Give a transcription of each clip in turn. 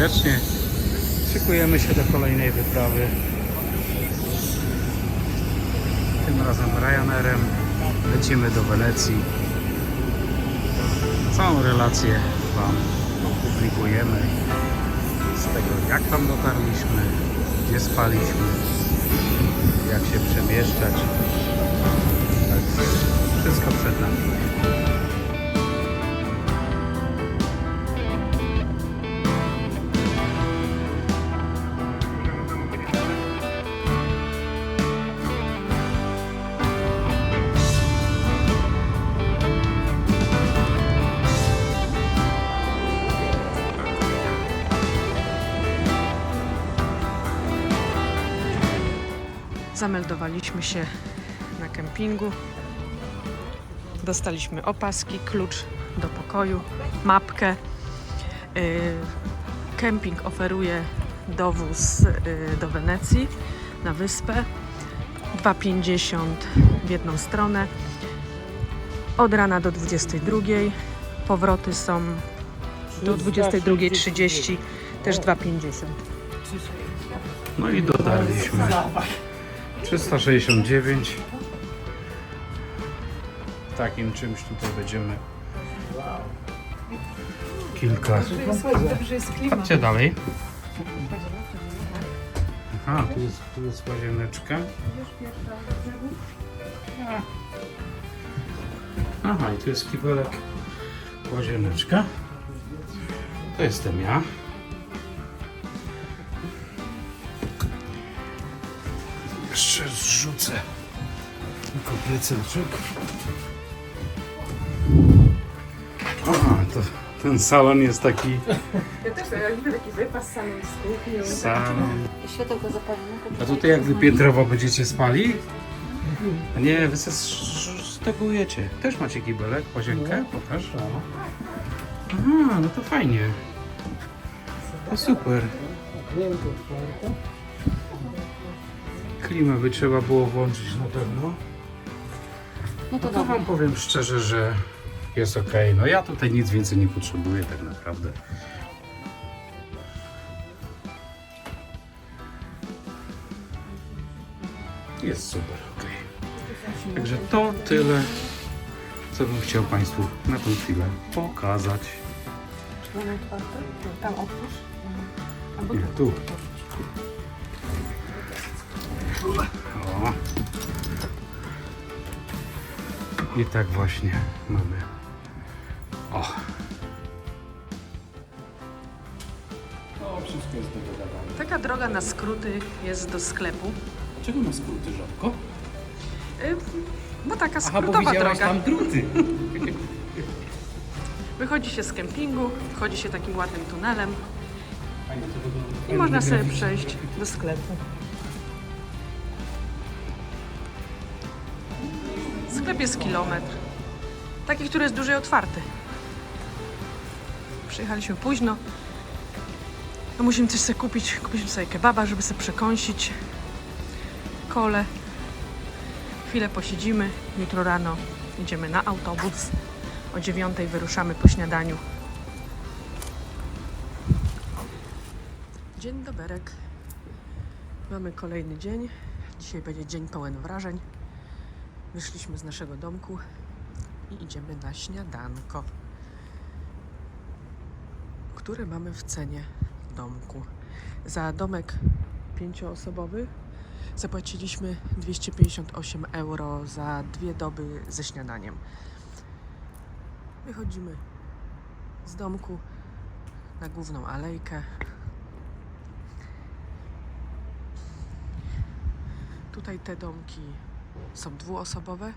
Serdecznie. Szykujemy się do kolejnej wyprawy. Tym razem Ryanerem lecimy do Wenecji. Całą relację Wam opublikujemy z tego jak tam dotarliśmy, gdzie spaliśmy, jak się przemieszczać. Tak, wszystko przed nami. Zameldowaliśmy się na kempingu. Dostaliśmy opaski, klucz do pokoju, mapkę. Yy, Kemping oferuje dowóz yy, do Wenecji na wyspę. 2,50 w jedną stronę. Od rana do 22. Powroty są do 22.30 też 2,50. No i dotarliśmy. 369. Takim czymś tutaj będziemy. Kilka. Gdzie dalej? Aha, tu jest, tu jest łazieneczka. Aha, i tu jest kibelek. Łazieneczka. To jestem ja. Tylko plecaczek. Aha, to ten salon jest taki Ja też widzę taki wypas salon z kuchnią. salon. Światełko zapalone. A tutaj jak wy piętrowo będziecie spali? A nie, wy se stegujecie. Też macie kibelek, łazienkę? Pokaż. Aha, no to fajnie. To super. Klimę by trzeba było włączyć na pewno. No to To dobra. wam powiem szczerze, że jest ok. No ja tutaj nic więcej nie potrzebuję tak naprawdę. Jest super ok. Także to tyle, co bym chciał Państwu na tą chwilę pokazać. Mamy otwarte? Tam otwórz. Albo Nie, tu. O. I tak właśnie mamy. O. O, wszystko jest dogodowane. Taka droga na skróty jest do sklepu. Czego ma skróty rzadko? Y, No taka Aha, bo skrótowa widziałaś droga. tam druty. Wychodzi się z kempingu, wchodzi się takim ładnym tunelem i można sobie przejść do sklepu. Sklep jest kilometr. Taki, który jest dłużej otwarty. Przyjechaliśmy późno. No musimy coś sobie kupić. Kupiliśmy sobie kebaba, żeby sobie przekąsić. Kole. Chwilę posiedzimy. Jutro rano idziemy na autobus. O dziewiątej wyruszamy po śniadaniu. Dzień doberek. Mamy kolejny dzień. Dzisiaj będzie dzień pełen wrażeń. Wyszliśmy z naszego domku i idziemy na śniadanko, które mamy w cenie domku. Za domek pięcioosobowy zapłaciliśmy 258 euro za dwie doby ze śniadaniem. Wychodzimy z domku na główną alejkę. Tutaj te domki są dwuosobowe.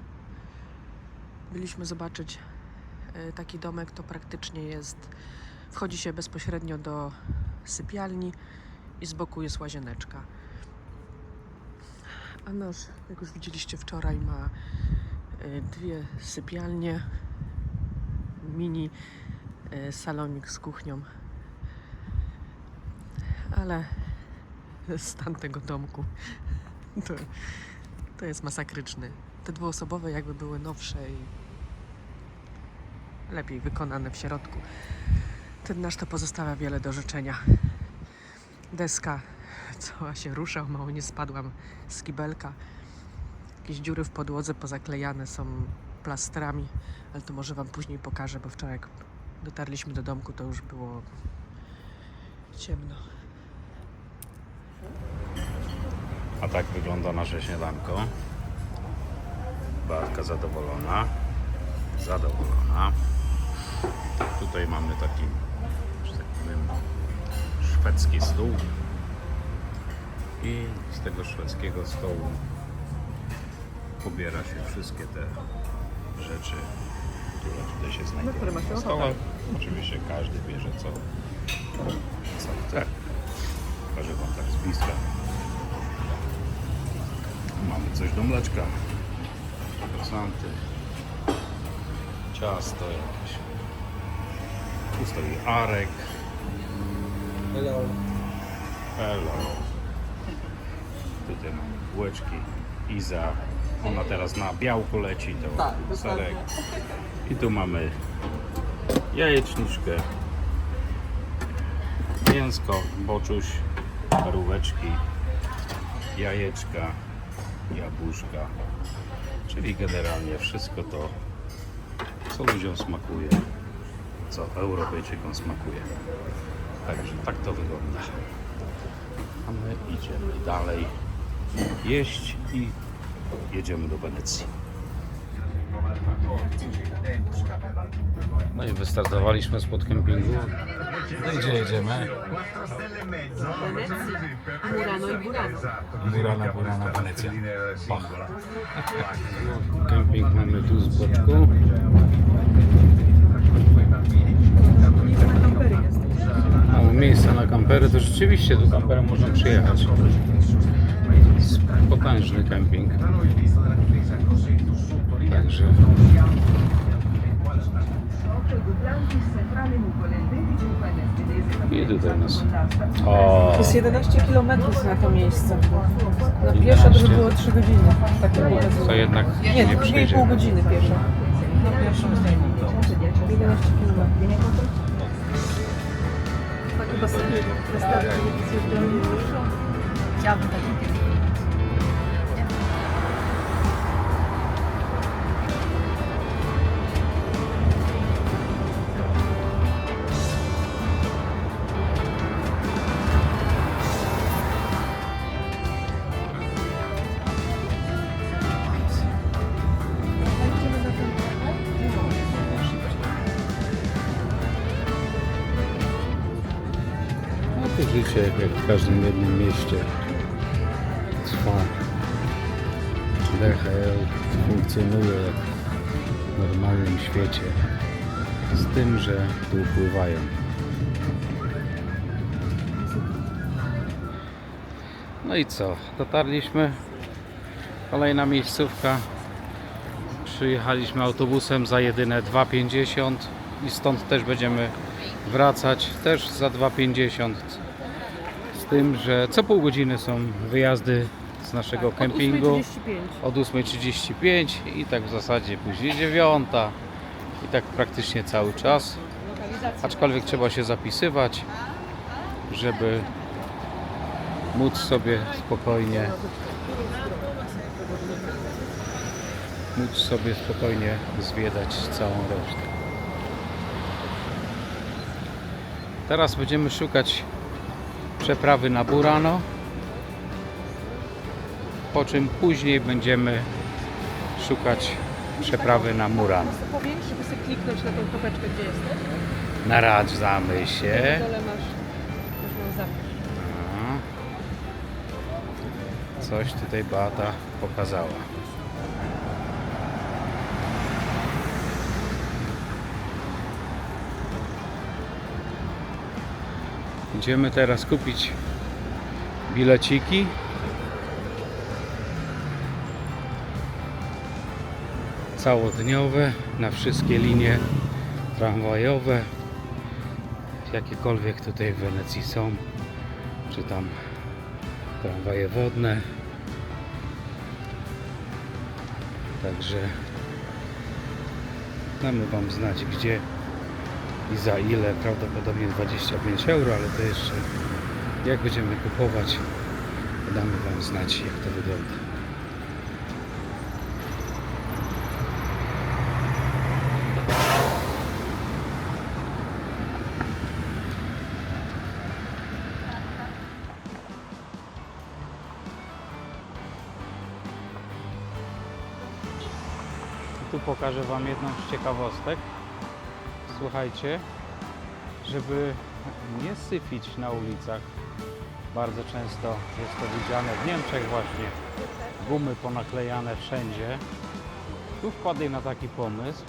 Byliśmy zobaczyć e, taki domek, to praktycznie jest, wchodzi się bezpośrednio do sypialni i z boku jest łazieneczka. A nasz, jak już widzieliście wczoraj, ma e, dwie sypialnie, mini e, salonik z kuchnią. Ale stan tego domku to, to jest masakryczny. Te dwuosobowe jakby były nowsze i lepiej wykonane w środku. Ten nasz to pozostawia wiele do życzenia. Deska cała się rusza, mało nie spadłam z kibelka. Jakieś dziury w podłodze pozaklejane są plastrami, ale to może Wam później pokażę, bo wczoraj jak dotarliśmy do domku, to już było ciemno. A tak wygląda nasze śniadanko. Beatka zadowolona. Zadowolona. Tutaj mamy taki, że tak powiem, szwedzki stół. I z tego szwedzkiego stołu pobiera się wszystkie te rzeczy, które tutaj się znajdują. które macie na stole. Oczywiście każdy bierze co, co chce. Pokażę Wam tak z bliska. Mamy coś do mleczka. Croissanty. Ciasto jakieś. Tu stoi Arek. Hello. Hello. Tutaj mamy bułeczki. Iza. Ona teraz na białku leci, to Tak, serek. I tu mamy jajeczniczkę. Mięsko, boczuś, paróweczki, jajeczka, jabłuszka. Czyli generalnie wszystko to, co ludziom smakuje, co Europejczykom smakuje. Także tak to wygląda. A my idziemy dalej jeść i jedziemy do Wenecji. No i wystartowaliśmy spod kempingu. No i gdzie jedziemy? Murano i Burano. Murana, Burana, Wenecja. Kemping mamy tu z boczku. Mało miejsca na kampery, to rzeczywiście tu kamperem można przyjechać. Potężny kemping. Także i tutaj nas. O, To jest 11 km na to miejsce. Na pieszo to by 11. było 3 godziny. Takie powiedzmy. to jednak Nie, nie 2,5 przyjdziemy. godziny pieszo. Na pieszo 11 km. Taki basen. Chciałabym taki życie jak w każdym jednym mieście trwa. DHL funkcjonuje jak w normalnym świecie. Z tym, że tu upływają. No i co? Dotarliśmy. Kolejna miejscówka. Przyjechaliśmy autobusem za jedyne 2,50 i stąd też będziemy wracać też za 2,50 z tym, że co pół godziny są wyjazdy z naszego kempingu. od 8.35 i tak w zasadzie później 9 i tak praktycznie cały czas. Aczkolwiek trzeba się zapisywać żeby móc sobie spokojnie móc sobie spokojnie zwiedzać całą resztę. Teraz będziemy szukać przeprawy na Burano. Po czym później będziemy szukać przeprawy na Murano. Powiększ, żeby sobie kliknąć na tą kropeczkę, gdzie jest. Naradzamy się. Na dole masz, zapis. Coś tutaj Beata pokazała. Idziemy teraz kupić bileciki. Całodniowe na wszystkie linie tramwajowe. Jakiekolwiek tutaj w Wenecji są. Czy tam tramwaje wodne. Także damy Wam znać, gdzie i za ile. Prawdopodobnie 25 euro, ale to jeszcze jak będziemy kupować, damy Wam znać jak to wygląda. Tu pokażę Wam jedną z ciekawostek. Słuchajcie, żeby nie syfić na ulicach, bardzo często jest to widziane w Niemczech właśnie, gumy ponaklejane wszędzie. Tu wpadli na taki pomysł,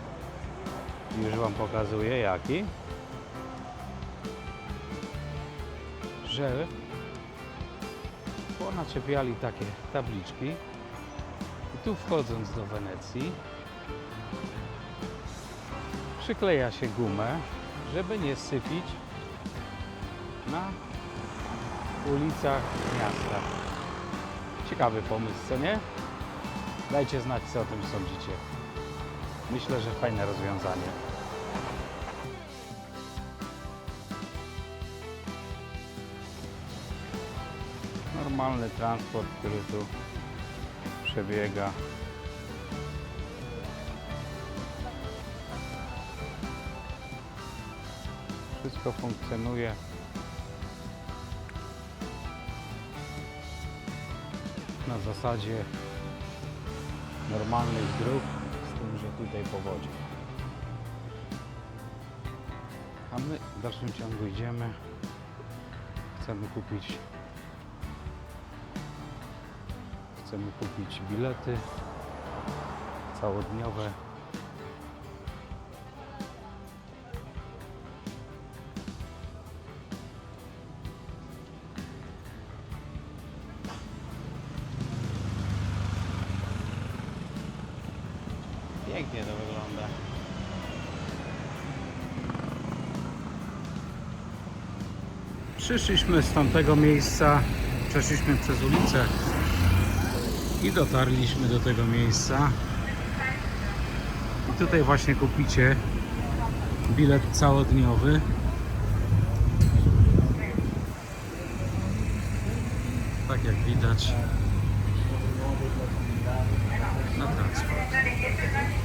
już Wam pokazuję jaki, że ponaczepiali takie tabliczki. I tu wchodząc do Wenecji przykleja się gumę, żeby nie sypić na ulicach miasta. Ciekawy pomysł, co nie? Dajcie znać, co o tym sądzicie. Myślę, że fajne rozwiązanie. Normalny transport, który tu przebiega. Wszystko funkcjonuje. Na zasadzie normalnych dróg, z tym, że tutaj po wodzie. A my w dalszym ciągu idziemy. Chcemy kupić chcemy kupić bilety całodniowe wygląda. Przyszliśmy z tamtego miejsca, przeszliśmy przez ulicę i dotarliśmy do tego miejsca. I tutaj właśnie kupicie bilet całodniowy. Tak jak widać na transport.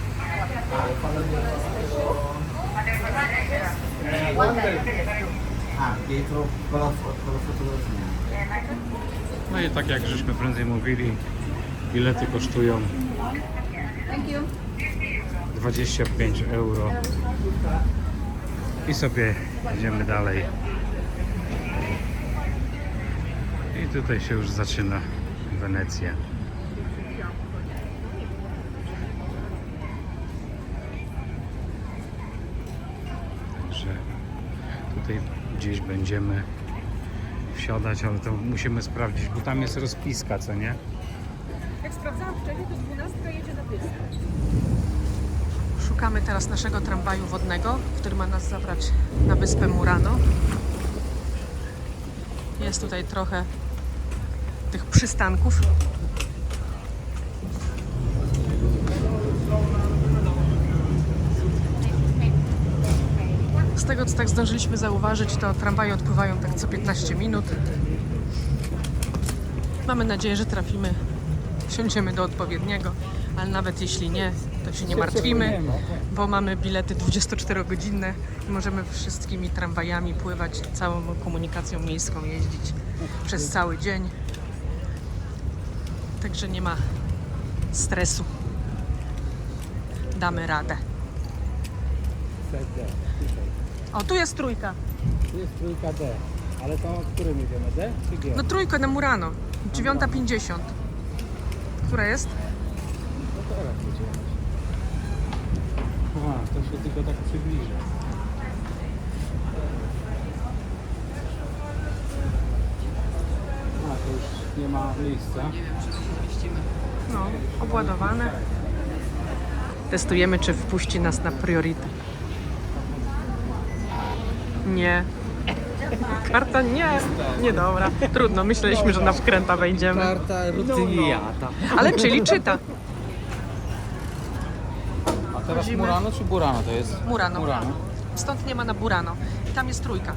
No i tak jak żeśmy prędzej mówili, bilety kosztują 25 euro. I sobie idziemy dalej. I tutaj się już zaczyna Wenecja. Także tutaj gdzieś będziemy wsiadać, ale to musimy sprawdzić, bo tam jest rozpiska, co nie? Jak sprawdzałam wcześniej, to 12 jedzie na Pyskę. Szukamy teraz naszego tramwaju wodnego, który ma nas zabrać na wyspę Murano. Jest tutaj trochę tych przystanków. Tego co tak zdążyliśmy zauważyć, to tramwaje odpływają tak co 15 minut. Mamy nadzieję, że trafimy, wsiądziemy do odpowiedniego, ale nawet jeśli nie, to się nie martwimy, bo mamy bilety 24-godzinne i możemy wszystkimi tramwajami pływać, całą komunikacją miejską jeździć przez cały dzień. Także nie ma stresu. Damy radę. O, tu jest trójka. Tu jest trójka D, ale to którym jedziemy? D czy G? No trójka na Murano. 9.50. Która jest? No teraz jedziemy. Aha, to się tylko tak przybliża. A, to już nie ma miejsca. No, obładowane. Testujemy, czy wpuści nas na priorytet. Nie. Karta nie. Nie dobra. Trudno, myśleliśmy, że na wkręta wejdziemy. Carta rutyniata. Ale czyli czyta. A teraz. Murano czy Burano to jest? Murano. Murano. stąd nie ma na Burano. I tam jest trójka.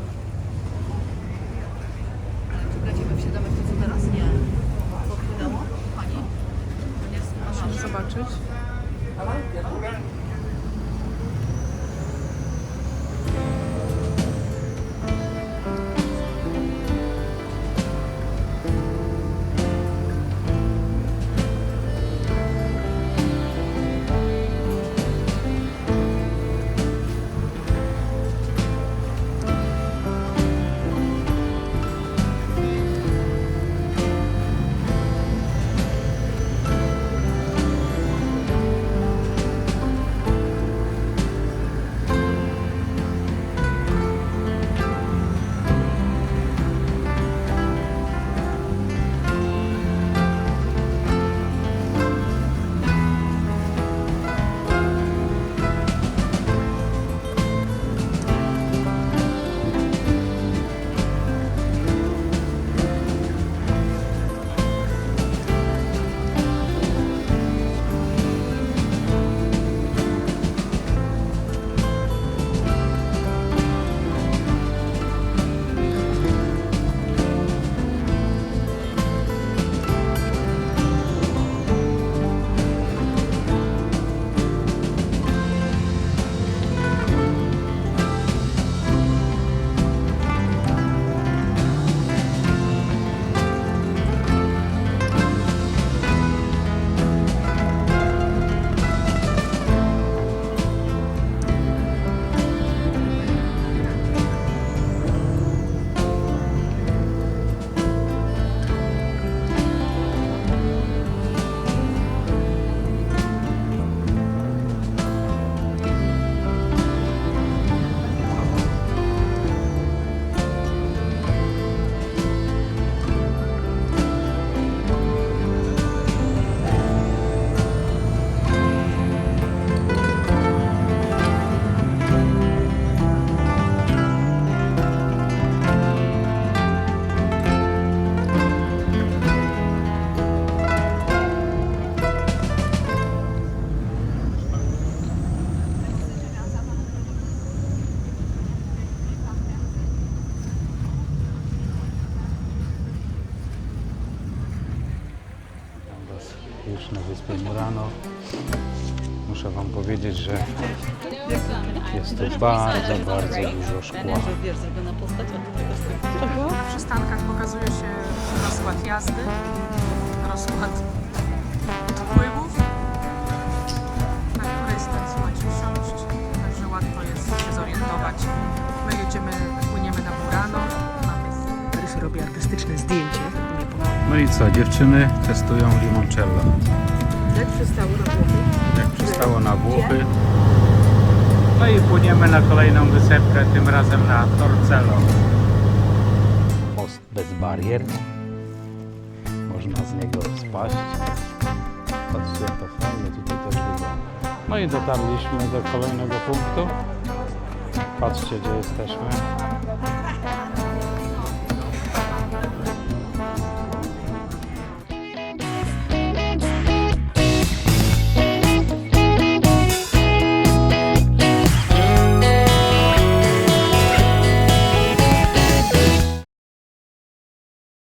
Już na wyspie Murano. Muszę Wam powiedzieć, że jest tu bardzo, bardzo dużo szkła. W przystankach pokazuje się rozkład jazdy, rozkład wpływów, na której stacji macie wsiąść, także łatwo jest się zorientować. My jedziemy, płyniemy na Burano, mamy Rysy robi artystyczne zdjęcie. No i co, dziewczyny testują limoncello. Jak przystało na głowie? Jak przystało na Włochy. No i płyniemy na kolejną wysepkę, tym razem na Torcello. Most bez barier. Można z niego spaść. Patrzcie, jak to fajnie tutaj też wygląda. No i dotarliśmy do kolejnego punktu. Patrzcie, gdzie jesteśmy.